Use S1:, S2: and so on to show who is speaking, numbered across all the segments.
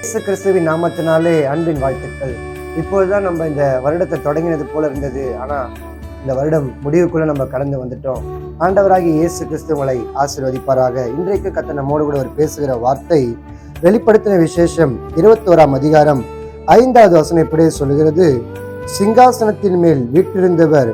S1: இயேசு கிறிஸ்துவின் நாமத்தினாலே அன்பின் வாழ்த்துக்கள். இப்போதுதான் நம்ம இந்த வருடத்தை தொடங்கினது போல இருந்தது. ஆனா இந்த வருடம் முடிவுக்குள்ள நம்ம கடந்து வந்துட்டோம். ஆண்டவராகிய இயேசு கிறிஸ்துவங்களை ஆசீர்வதிப்பாராக. இன்றைக்கு கத்த நம்மோடு கூட ஒரு பேசுகிற வார்த்தை வெளிப்படுத்தின விசேஷம் இருபத்தோராம் அதிகாரம் ஐந்தாவது வசனம் இப்படியே சொல்கிறது சிங்காசனத்தின் மேல் வீட்டிருந்தவர்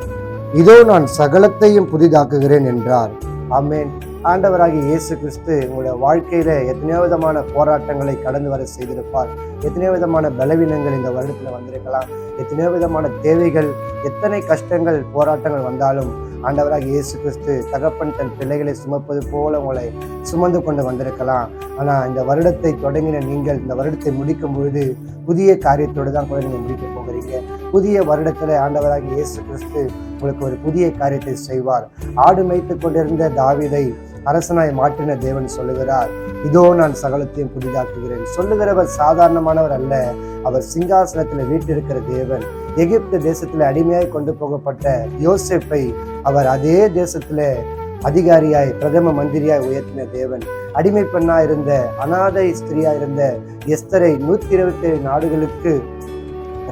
S1: இதோ நான் சகலத்தையும் புதிதாக்குகிறேன் என்றார். ஆமேன். ஆண்டவராகிய இயேசு கிறிஸ்து உங்களுடைய வாழ்க்கையில எத்தனையோ விதமான போராட்டங்களை கடந்து வர செய்திருப்பார். எத்தனையோ விதமான பலவீனங்கள் இந்த வருடத்துல வந்திருக்கலாம். எத்தனையோ விதமான தேவைகள் எத்தனை கஷ்டங்கள் போராட்டங்கள் வந்தாலும் ஆண்டவராக இயேசு கிறிஸ்து தகப்பன் தன் பிள்ளைகளை சுமப்பது போல உங்களை சுமந்து கொண்டு வந்திருக்கலாம். ஆனால் இந்த வருடத்தை தொடங்கின நீங்கள் இந்த வருடத்தை முடிக்கும் பொழுது புதிய காரியத்தோடு தான் கூட நீங்கள் முடிக்க போகிறீங்க. புதிய வருடத்தில் ஆண்டவராக இயேசு கிறிஸ்து உங்களுக்கு ஒரு புதிய காரியத்தை செய்வார். ஆடு மேய்த்து கொண்டிருந்த தாவிதை அரசனாய் மாற்றின தேவன் சொல்லுகிறார் இதோ நான் சகலத்தையும் புதிதாக்குகிறேன். சொல்லுகிறவர் சாதாரணமானவர் அல்ல அவர் சிங்காசனத்தில் வீட்டிருக்கிற தேவன். எகிப்து தேசத்தில் அடிமையாய் கொண்டு போகப்பட்ட யோசிப்பை அவர் அதே தேசத்தில் அதிகாரியாய் பிரதம மந்திரியாய் உயர்த்தின தேவன். அடிமை பெண்ணா இருந்த அனாதை ஸ்திரியா இருந்த எஸ்தரை நூத்தி இருபத்தி ஏழு நாடுகளுக்கு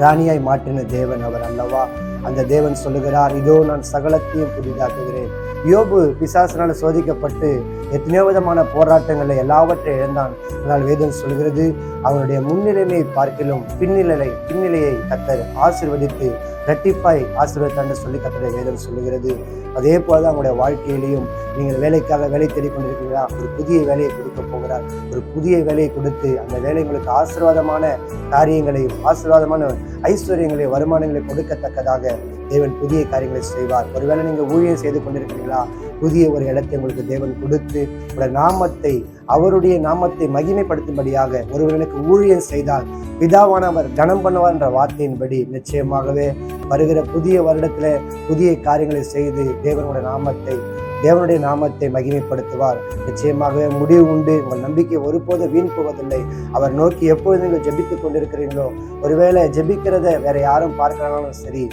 S1: ராணியாய் மாற்றின தேவன் அவர் அல்லவா? அந்த தேவன் சொல்லுகிறார் இதோ நான் சகலத்தையும் புதிதாக்குகிறேன். யோபு பிசாசனால் சோதிக்கப்பட்டு எத்தனையோ விதமான போராட்டங்களை எல்லாவற்றையும் இழந்தான். ஆனால் வேதம் சொல்கிறது அவனுடைய முன்னிலைமையை பார்க்கிலும் பின்னிலை பின்னிலையை கத்தர் ஆசிர்வதித்து இரட்டிப்பாய் ஆசீர்வதித்தான்னு சொல்லி கத்தரை வேதம் சொல்லுகிறது. அதே போல தான் வாழ்க்கையிலையும் நீங்கள் வேலைக்காக வேலை தேடிக்கொண்டிருக்கீங்களா? ஒரு புதிய வேலையை கொடுக்க போகிறார். ஒரு புதிய வேலையை கொடுத்து அந்த வேலை உங்களுக்கு ஆசீர்வாதமான காரியங்களையும் ஆசீர்வாதமான ஐஸ்வர்யங்களையும் வருமானங்களை கொடுக்கத்தக்கதாக தேவன் புதிய காரியங்களை செய்வார். ஒருவேளை நீங்கள் ஊழியம் செய்து கொண்டிருக்கிறீங்களா புதிய ஒரு இடத்தை உங்களுக்கு தேவன் கொடுத்து உங்களுடைய நாமத்தை அவருடைய நாமத்தை மகிமைப்படுத்தும்படியாக ஒருவனுக்கு ஊழியம் செய்தால் பிதாவானவர் கனம் பண்ணுவார் என்ற வார்த்தையின்படி நிச்சயமாகவே வருகிற புதிய வருடத்துல புதிய காரியங்களை செய்து தேவனுடைய நாமத்தை தேவனுடைய நாமத்தை மகிமைப்படுத்துவார். நிச்சயமாகவே முடிவு உண்டு. உங்கள் நம்பிக்கை ஒருபோதும் வீண் போவதில்லை. அவர் நோக்கி எப்பொழுது நீங்கள் ஜெபித்துக் கொண்டிருக்கிறீங்களோ ஒருவேளை ஜெபிக்கிறத வேற யாரும் பார்க்கிறாங்களும் சரி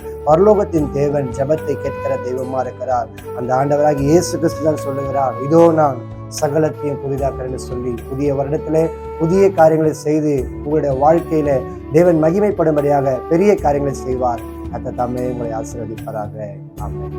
S1: ஜபத்தின் தேவன் ஜெபத்தை கேட்கிற தெய்வமா இருக்கிறார். அந்த ஆண்டவராக இயேசு கிறிஸ்து தான் சொல்லுகிறார் இதோ நான் சகலத்தையும் புதிதாக்கிறேன்னு சொல்லி புதிய வருடத்திலே புதிய காரியங்களை செய்து உங்களுடைய வாழ்க்கையில தேவன் மகிமைப்படும்படியாக பெரிய காரியங்களை செய்வார். அத்த தாமே உங்களை ஆசீர்வதிப்பதாக ஆமாம்